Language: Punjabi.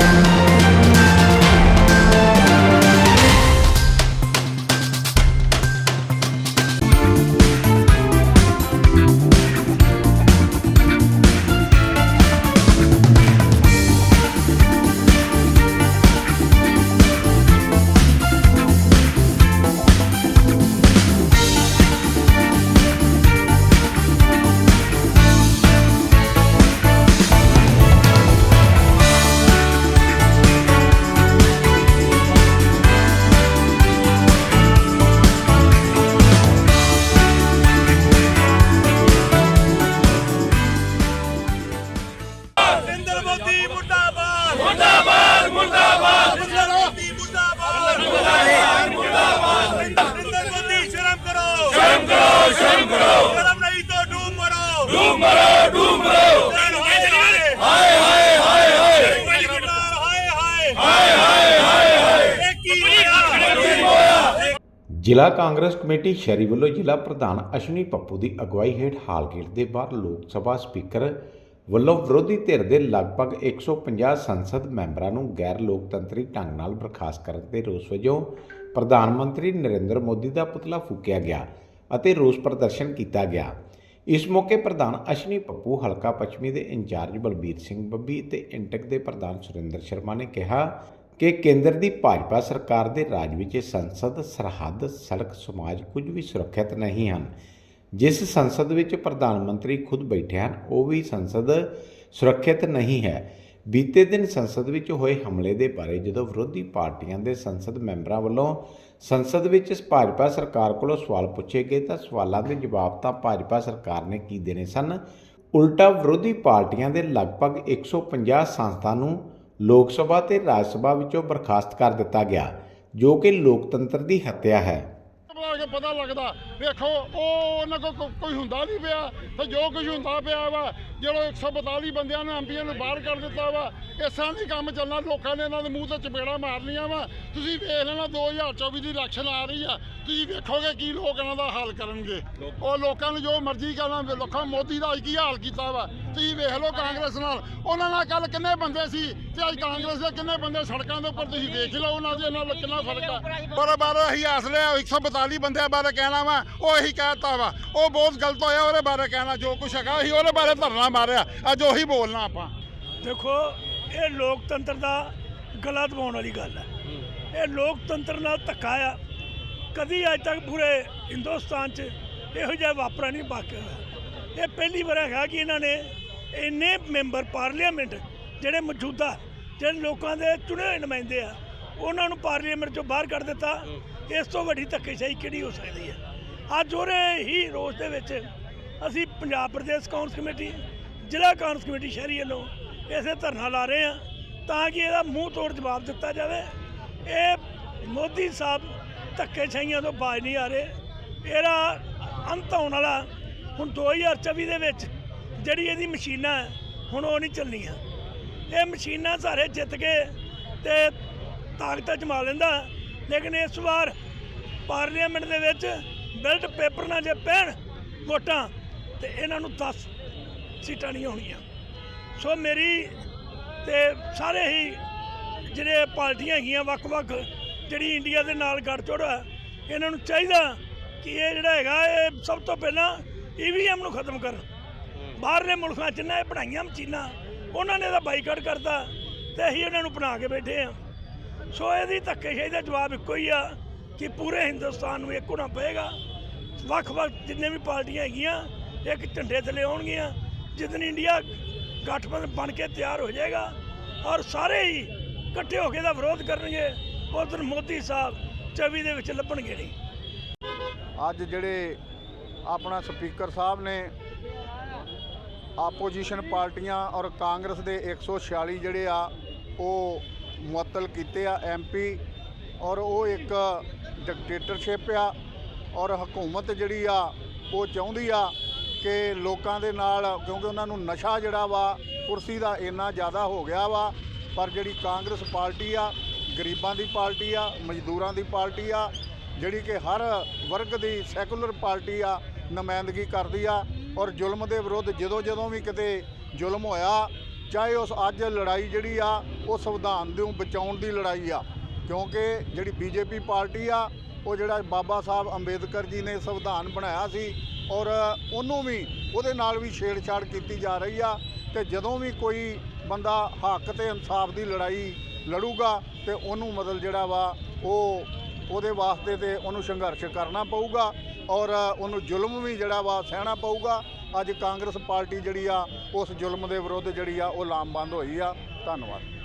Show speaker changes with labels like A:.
A: Thank you.
B: ਜ਼ਿਲ੍ਹਾ ਕਾਂਗਰਸ ਕਮੇਟੀ ਸ਼ਹਿਰੀ ਵੱਲੋਂ ਜ਼ਿਲ੍ਹਾ ਪ੍ਰਧਾਨ ਅਸ਼ਵਨੀ ਪੱਪੂ ਦੀ ਅਗਵਾਈ ਹੇਠ ਹਾਲ ਗੇਟ ਦੇ ਬਾਹਰ ਲੋਕ ਸਭਾ ਸਪੀਕਰ ਵੱਲੋਂ ਵਿਰੋਧੀ ਧਿਰ ਦੇ ਲਗਭਗ 150 ਸੰਸਦ ਮੈਂਬਰਾਂ ਨੂੰ ਗੈਰ ਲੋਕਤੰਤਰੀ ਢੰਗ ਨਾਲ ਬਰਖਾਸਤ ਕਰਨ ਦੇ ਰੋਸ ਵਜੋਂ ਪ੍ਰਧਾਨ ਮੰਤਰੀ ਨਰਿੰਦਰ ਮੋਦੀ ਦਾ ਪੁਤਲਾ ਫੂਕਿਆ ਗਿਆ ਅਤੇ ਰੋਸ ਪ੍ਰਦਰਸ਼ਨ ਕੀਤਾ ਗਿਆ। ਇਸ ਮੌਕੇ ਪ੍ਰਧਾਨ ਅਸ਼ਵਨੀ ਪੱਪੂ, ਹਲਕਾ ਪੱਛਮੀ ਦੇ ਇੰਚਾਰਜ ਬਲਬੀਰ ਸਿੰਘ ਬੱਬੀ ਤੇ ਇੰਟਕ ਦੇ ਪ੍ਰਧਾਨ ਸੁਰਿੰਦਰ ਸ਼ਰਮਾ ਨੇ ਕਿਹਾ ਕਿ ਕੇਂਦਰ ਦੀ ਭਾਜਪਾ ਸਰਕਾਰ ਦੇ ਰਾਜ ਵਿੱਚ ਸੰਸਦ, ਸਰਹੱਦ, ਸੜਕ, ਸਮਾਜ ਕੁਝ ਵੀ ਸੁਰੱਖਿਅਤ ਨਹੀਂ ਹਨ। ਜਿਸ ਸੰਸਦ ਵਿੱਚ ਪ੍ਰਧਾਨ ਮੰਤਰੀ ਖੁਦ ਬੈਠੇ ਹਨ, ਉਹ ਵੀ ਸੰਸਦ ਸੁਰੱਖਿਅਤ ਨਹੀਂ ਹੈ। ਬੀਤੇ ਦਿਨ ਸੰਸਦ ਵਿੱਚ ਹੋਏ ਹਮਲੇ ਦੇ ਬਾਰੇ ਜਦੋਂ ਵਿਰੋਧੀ ਪਾਰਟੀਆਂ ਦੇ ਸੰਸਦ ਮੈਂਬਰਾਂ ਵੱਲੋਂ ਸੰਸਦ ਵਿੱਚ ਭਾਜਪਾ ਸਰਕਾਰ ਕੋਲੋਂ ਸਵਾਲ ਪੁੱਛੇ ਗਏ ਤਾਂ ਸਵਾਲਾਂ ਦੇ ਜਵਾਬ ਤਾਂ ਭਾਜਪਾ ਸਰਕਾਰ ਨੇ ਕੀ ਦੇਣੇ ਸਨ? ਉਲਟਾ ਵਿਰੋਧੀ ਪਾਰਟੀਆਂ ਦੇ ਲਗਭਗ 150 ਸੰਸਥਾ ਨੂੰ ਲੋਕ ਸਭਾ ਤੇ ਰਾਜ ਸਭਾ ਵਿੱਚੋਂ ਬਰਖਾਸਤ ਕਰ ਦਿੱਤਾ ਗਿਆ, ਜੋ ਕਿ ਲੋਕਤੰਤਰ ਦੀ ਹੱਤਿਆ ਹੈ।
C: ਕੇ ਪਤਾ ਲੱਗਦਾ, ਵੇਖੋ, ਉਹ ਉਹਨਾਂ ਕੋ- ਕੋਈ ਹੁੰਦਾ ਨਹੀਂ ਪਿਆ, ਤੇ ਜੋ ਕੁਝ ਹੁੰਦਾ ਪਿਆ ਵਾ ਜਿਹੜਾ 142 ਬੰਦਿਆਂ ਨੂੰ ਐਮਪੀਆਂ ਨੂੰ ਬਾਹਰ ਕੱਢ ਦਿੱਤਾ ਵਾ ਇਸ ਤਰ੍ਹਾਂ ਦੀ ਕੰਮ ਚੱਲਣਾ, ਲੋਕਾਂ ਨੇ ਇਹਨਾਂ ਦੇ ਮੂੰਹ ਤੇ ਚਪੇੜਾ ਮਾਰ ਮਾਰਨੀਆਂ ਵਾ। ਤੁਸੀਂ ਵੇਖ ਲੈਣਾ 2024 ਦੀ ਇਲੈਕਸ਼ਨ ਆ ਰਹੀ ਆ, ਤੁਸੀਂ ਵੇਖੋਗੇ ਕੀ ਲੋਕ ਇਹਨਾਂ ਦਾ ਹਾਲ ਕਰਨਗੇ। ਉਹ ਲੋਕਾਂ ਨੂੰ ਜੋ ਮਰਜ਼ੀ ਕਰਨਾ ਲੋਕਾਂ ਮੋਦੀ ਦਾ ਅੱਜ ਕੀ ਹਾਲ ਕੀਤਾ ਵਾ, ਤੁਸੀਂ ਵੇਖ ਲਓ ਕਾਂਗਰਸ ਨਾਲ। ਉਹਨਾਂ ਨਾਲ ਕੱਲ ਕਿੰਨੇ ਬੰਦੇ ਸੀ, ਤੇ ਅੱਜ ਕਾਂਗਰਸ ਦੇ ਕਿੰਨੇ ਬੰਦੇ ਸੜਕਾਂ ਦੇ ਉੱਪਰ, ਤੁਸੀਂ ਵੇਖ ਲਓ ਉਹਨਾਂ ਦੇ ਨਾਲ ਕਿੰਨਾ ਫ਼ਰਕ ਆ। ਪਰ ਬਾਰੇ ਅਸੀਂ ਆਸਲੇ 142 ਬੰਦਿਆਂ ਬਾਰੇ ਕਹਿਣਾ ਵਾ, ਉਹ ਇਹੀ ਕਹਿਤਾ ਵਾ। ਉਹ ਬਹੁਤ ਗਲਤ ਹੋਇਆ, ਉਹਦੇ ਬਾਰੇ ਕਹਿਣਾ, ਜੋ ਕੁਛ ਹੈਗਾ, ਅਸੀਂ ਉਹਦੇ ਬਾਰੇ ਧਰਨਾ ਮਾਰਿਆ। ਅੱਜ ਉਹੀ ਬੋਲਣਾ ਆਪਾਂ।
D: ਦੇਖੋ, ਇਹ ਲੋਕਤੰਤਰ ਦਾ ਗਲਾ ਦਬਾਉਣ ਵਾਲੀ ਗੱਲ ਹੈ। ਇਹ ਲੋਕਤੰਤਰ ਨਾਲ ਧੱਕਾ ਆ। ਕਦੀ ਅੱਜ ਤੱਕ ਪੂਰੇ ਹਿੰਦੁਸਤਾਨ 'ਚ ਇਹੋ ਜਿਹਾ ਵਾਪਰਾ ਨਹੀਂ ਵਾਕਿਆ ਹੋਇਆ। ਇਹ ਪਹਿਲੀ ਵਾਰ ਹੈਗਾ ਕਿ ਇਹਨਾਂ ਨੇ ਇੰਨੇ ਮੈਂਬਰ ਪਾਰਲੀਮੈਂਟ ਜਿਹੜੇ ਮੌਜੂਦਾ, ਜਿਹੜੇ ਲੋਕਾਂ ਦੇ ਚੁਣੇ ਹੋਏ ਨੁਮਾਇੰਦੇ ਆ, ਉਹਨਾਂ ਨੂੰ ਪਾਰਲੀਮੈਂਟ ਚੋਂ ਬਾਹਰ ਕੱਢ ਦਿੱਤਾ। ਇਸ ਤੋਂ ਵੱਡੀ ਧੱਕੇਸ਼ਾਹੀ ਕਿਹੜੀ ਹੋ ਸਕਦੀ ਹੈ? ਅੱਜ ਉਹਦੇ ਹੀ ਰੋਸ ਦੇ ਵਿੱਚ ਅਸੀਂ ਪੰਜਾਬ ਪ੍ਰਦੇਸ਼ ਕਾਂਗਰਸ ਕਮੇਟੀ ਜ਼ਿਲ੍ਹਾ ਕਾਂਗਰਸ ਕਮੇਟੀ ਸ਼ਹਿਰੀ ਵੱਲੋਂ ਇਸੇ ਧਰਨਾ ਲਾ ਰਹੇ ਆ ਤਾਂ ਕਿ ਇਹਦਾ ਮੂੰਹ ਤੋੜ ਜਵਾਬ ਦਿੱਤਾ ਜਾਵੇ। ਇਹ ਮੋਦੀ ਸਾਹਿਬ ਧੱਕੇਸ਼ਾਹੀਆਂ ਤੋਂ ਬਾਜ ਨਹੀਂ ਆ ਰਹੇ। ਇਹਦਾ ਅੰਤ ਆਉਣ ਵਾਲਾ ਹੁਣ 2024 ਦੇ ਵਿੱਚ ਜਿਹੜੀ ਇਹਦੀ ਮਸ਼ੀਨਾਂ ਹੁਣ ਉਹ ਨਹੀਂ ਚੱਲਣੀਆਂ। ਇਹ ਮਸ਼ੀਨਾਂ ਸਾਰੇ ਜਿੱਤ ਕੇ ਤੇ ਤਾਕਤਾਂ ਜਮਾ ਲੈਂਦਾ। ਲੇਕਿਨ ਇਸ ਵਾਰ ਪਾਰਲੀਮੈਂਟ ਦੇ ਵਿੱਚ ਬੈਲਟ ਪੇਪਰ ਨਾਲ ਜੇ ਪੈਣ ਵੋਟਾਂ, ਤੇ ਇਹਨਾਂ ਨੂੰ 10 ਸੀਟਾਂ ਨਹੀਂ ਹੋਣੀਆਂ ਸੋ ਮੇਰੀ ਤੇ ਸਾਰੇ ਹੀ ਜਿਹੜੇ ਪਾਰਟੀਆਂ ਹੈਗੀਆਂ, ਵੱਖ-ਵੱਖ ਜਿਹੜੀ ਇੰਡੀਆ ਦੇ ਨਾਲ ਗੱਠਜੋੜ ਹੈ ਇਹਨਾਂ ਨੂੰ ਚਾਹੀਦਾ ਕਿ ਇਹ ਜਿਹੜਾ ਹੈਗਾ, ਇਹ ਸਭ ਤੋਂ ਪਹਿਲਾਂ ਈਵੀਐਮ ਨੂੰ ਖਤਮ ਕਰਨ। ਬਾਹਰਲੇ ਮੁਲਕਾਂ 'ਚ ਨਾ ਇਹ ਬਣਾਈਆਂ ਮਸ਼ੀਨਾਂ, ਉਹਨਾਂ ਨੇ ਤਾਂ ਬਾਈਕਾਟ ਕਰਤਾ ਤੇ ਅਸੀਂ ਇਹਨਾਂ ਨੂੰ ਬਣਾ ਕੇ ਬੈਠੇ ਆ ਸੋ ਇਹਦੀ ਧੱਕੇਸ਼ਾਹੀ ਦਾ ਜਵਾਬ ਇੱਕੋ ਹੀ ਆ ਕਿ ਪੂਰੇ ਹਿੰਦੁਸਤਾਨ ਨੂੰ ਇੱਕ ਹੋਣਾ ਪਏਗਾ। ਵੱਖ-ਵੱਖ ਜਿੰਨੇ ਵੀ ਪਾਰਟੀਆਂ ਹੈਗੀਆਂ, ਇੱਕ ਝੰਡੇ ਥੱਲੇ ਆਉਣਗੀਆਂ ਜਿੱਦਨ ਇੰਡੀਆ ਗਠਬੰਧਨ ਬਣ ਕੇ ਤਿਆਰ ਹੋ ਜਾਏਗਾ ਔਰ ਸਾਰੇ ਹੀ ਇਕੱਠੇ ਹੋ ਕੇ ਦਾ ਵਿਰੋਧ ਕਰਨਗੇ, ਉਧਰ ਮੋਦੀ ਸਾਹਿਬ 24 ਦੇ ਵਿੱਚ ਲੱਭਣਗੇ ਨਹੀਂ।
C: ਅੱਜ ਜਿਹੜੇ ਆਪਣਾ ਸਪੀਕਰ ਸਾਹਿਬ ਨੇ ਆਪੋਜੀਸ਼ਨ ਪਾਰਟੀਆਂ ਔਰ ਕਾਂਗਰਸ ਦੇ 146 ਜਿਹੜੇ ਆ, ਉਹ ਮੁਅੱਤਲ ਕੀਤੇ ਆ ਐਮਪੀ ਔਰ ਉਹ ਇੱਕ ਡਿਕਟੇਟਰਸ਼ਿਪ ਆ ਔਰ ਹਕੂਮਤ ਜਿਹੜੀ ਆ, ਉਹ ਚਾਹੁੰਦੀ ਆ ਕਿ ਲੋਕਾਂ ਦੇ ਨਾਲ, ਕਿਉਂਕਿ ਉਹਨਾਂ ਨੂੰ ਨਸ਼ਾ ਜਿਹੜਾ ਵਾ, ਕੁਰਸੀ ਦਾ ਇੰਨਾ ਜ਼ਿਆਦਾ ਹੋ ਗਿਆ ਵਾ, ਪਰ ਜਿਹੜੀ ਕਾਂਗਰਸ ਪਾਰਟੀ ਆ, ਗਰੀਬਾਂ ਦੀ ਪਾਰਟੀ ਆ, ਮਜ਼ਦੂਰਾਂ ਦੀ ਪਾਰਟੀ ਆ, ਜਿਹੜੀ ਕਿ ਹਰ ਵਰਗ ਦੀ ਸੈਕੂਲਰ ਪਾਰਟੀ ਆ, ਨੁਮਾਇੰਦਗੀ ਕਰਦੀ ਆ, ਔਰ ਜ਼ੁਲਮ ਦੇ ਵਿਰੁੱਧ ਜਦੋਂ ਜਦੋਂ ਵੀ ਕਿਤੇ ਜ਼ੁਲਮ ਹੋਇਆ,
E: ਚਾਹੇ ਉਸ ਅੱਜ ਲੜਾਈ ਜਿਹੜੀ ਆ, ਉਹ ਸੰਵਿਧਾਨ ਨੂੰ ਬਚਾਉਣ ਦੀ ਲੜਾਈ ਆ, ਕਿਉਂਕਿ ਜਿਹੜੀ ਬੀਜੇਪੀ ਪਾਰਟੀ ਆ, ਉਹ ਜਿਹੜਾ ਬਾਬਾ ਸਾਹਿਬ ਅੰਬੇਦਕਰ ਜੀ ਨੇ ਸੰਵਿਧਾਨ ਬਣਾਇਆ ਸੀ ਔਰ ਉਹਨੂੰ ਵੀ, ਉਹਦੇ ਨਾਲ ਵੀ ਛੇੜਛਾੜ ਕੀਤੀ ਜਾ ਰਹੀ ਆ ਤੇ ਜਦੋਂ ਵੀ ਕੋਈ ਬੰਦਾ ਹੱਕ ਤੇ ਇਨਸਾਫ ਦੀ ਲੜਾਈ ਲੜੂਗਾ ਤੇ ਉਹਨੂੰ ਮਤਲਬ ਜਿਹੜਾ ਵਾ ਉਹ ਉਹਦੇ ਵਾਸਤੇ ਤੇ ਉਹਨੂੰ ਸੰਘਰਸ਼ ਕਰਨਾ ਪਊਗਾ ਔਰ ਉਹਨੂੰ ਜ਼ੁਲਮ ਵੀ ਜਿਹੜਾ ਵਾ ਸਹਿਣਾ ਪਊਗਾ। ਅੱਜ ਕਾਂਗਰਸ ਪਾਰਟੀ ਜਿਹੜੀ ਆ, ਉਸ ਜ਼ੁਲਮ ਦੇ ਵਿਰੁੱਧ ਜਿਹੜੀ ਆ, ਉਹ ਲਾਮਬੰਦ ਹੋਈ ਆ। ਧੰਨਵਾਦ।